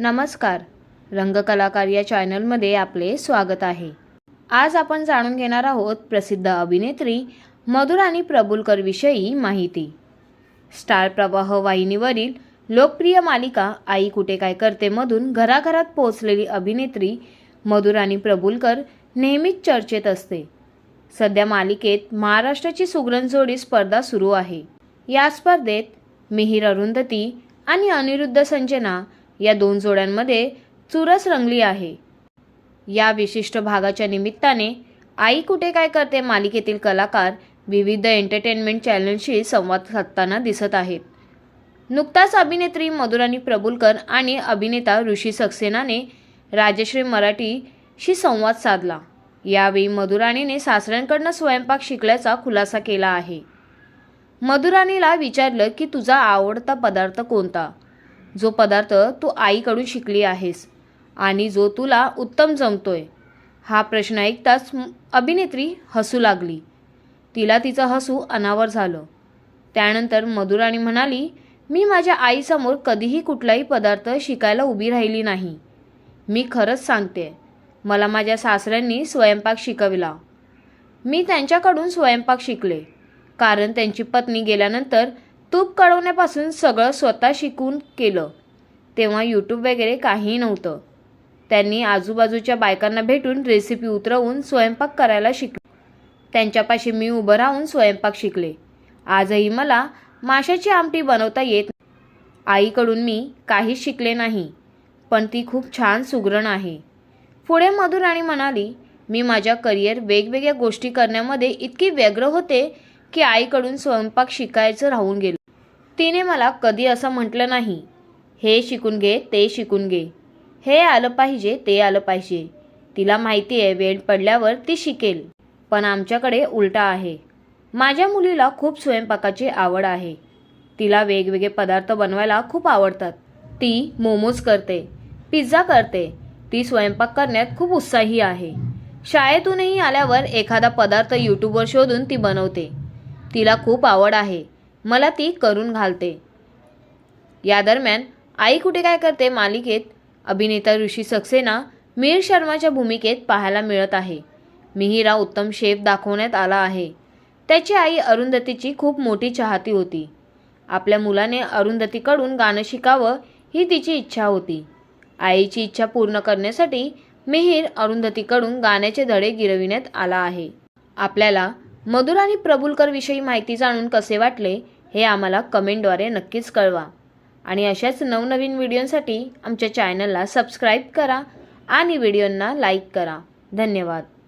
नमस्कार. रंगकलाकार या चॅनलमध्ये आपले स्वागत आहे. आज आपण जाणून घेणार आहोत प्रसिद्ध अभिनेत्री मधुराणी प्रभुलकर विषयी माहिती. स्टार प्रवाह वाहिनीवरील लोकप्रिय मालिका आई कुठे काय करते मधून घराघरात पोहोचलेली अभिनेत्री मधुराणी प्रभुलकर नेहमीच चर्चेत असते. सध्या मालिकेत महाराष्ट्राची सुगरण जोडी स्पर्धा सुरू आहे. या स्पर्धेत मिहीर अरुंधती आणि अनिरुद्ध संजना या दोन जोड्यांमध्ये चुरस रंगली आहे. या विशिष्ट भागाच्या निमित्ताने आई कुठे काय करते मालिकेतील कलाकार विविध एंटरटेनमेंट चॅनलशी संवाद साधताना दिसत आहेत. नुकताच अभिनेत्री मधुराणी प्रभुलकर आणि अभिनेता ऋषी सक्सेनाने राजश्री मराठीशी संवाद साधला. यावेळी मधुराणीने सासऱ्यांकडनं स्वयंपाक शिकल्याचा खुलासा केला आहे. मधुराणीला विचारलं की तुझा आवडता पदार्थ कोणता? जो पदार्थ तू आईकडून शिकली आहेस आणि जो तुला उत्तम जमतोय हा प्रश्न ऐकताच अभिनेत्री हसू लागली. तिला तिचं हसू अनावर झालं. त्यानंतर मधुराणी म्हणाली मी माझ्या आईसमोर कधीही कुठलाही पदार्थ शिकायला उभी राहिली नाही. मी खरंच सांगते मला माझ्या सासऱ्यांनी स्वयंपाक शिकविला. मी त्यांच्याकडून स्वयंपाक शिकले कारण त्यांची पत्नी गेल्यानंतर तूप कळवण्यापासून सगळं स्वतः शिकून केलं. तेव्हा यूट्यूब वगैरे काहीही नव्हतं. त्यांनी आजूबाजूच्या बायकांना भेटून रेसिपी उतरवून स्वयंपाक करायला शिकले. त्यांच्यापाशी मी उभं राहून स्वयंपाक शिकले. आजही मला माशाची आमटी बनवता येत आईकडून मी काहीच शिकले नाही पण ती खूप छान सुगरण आहे. पुढे मधुराणी म्हणाली मी माझ्या करिअर वेगवेगळ्या गोष्टी करण्यामध्ये इतकी व्यग्र होते की आईकडून स्वयंपाक शिकायचं राहून गेलं. तिने मला कधी असं म्हटलं नाही हे शिकून घे ते शिकून घे. हे आलं पाहिजे ते आलं पाहिजे. तिला माहिती आहे वेळ पडल्यावर ती शिकेल. पण आमच्याकडे उलटा आहे. माझ्या मुलीला खूप स्वयंपाकाची आवड आहे. तिला वेगवेगळे पदार्थ बनवायला खूप आवडतात. ती मोमोज करते पिझ्झा करते. ती स्वयंपाक करण्यात खूप उत्साही आहे. शाळेतूनही आल्यावर एखादा पदार्थ यूट्यूबवर शोधून ती बनवते. तिला खूप आवड आहे. मला ती करून घालते. या दरम्यान आई कुठे काय करते मालिकेत? अभिनेता ऋषी सक्सेना मीर शर्माच्या भूमिकेत पाहायला मिळत आहे. मिहिरा उत्तम शेफ दाखवण्यात आला आहे. त्याची आई अरुंधतीची खूप मोठी चाहती होती. आपल्या मुलाने अरुंधतीकडून गाणं शिकावं ही तिची इच्छा होती. आईची इच्छा पूर्ण करण्यासाठी मिहीर अरुंधतीकडून गाण्याचे धडे गिरविण्यात आला आहे. आपल्याला मधुर आणि प्रभुलकर विषयी माहिती जाणून कसे वाटले हे आम्हाला कमेंटद्वारे नक्कीच कळवा. आणि अशाच नवनवीन व्हिडिओंसाठी आमच्या चॅनलला सबस्क्राईब करा आणि व्हिडिओंना लाईक करा. धन्यवाद.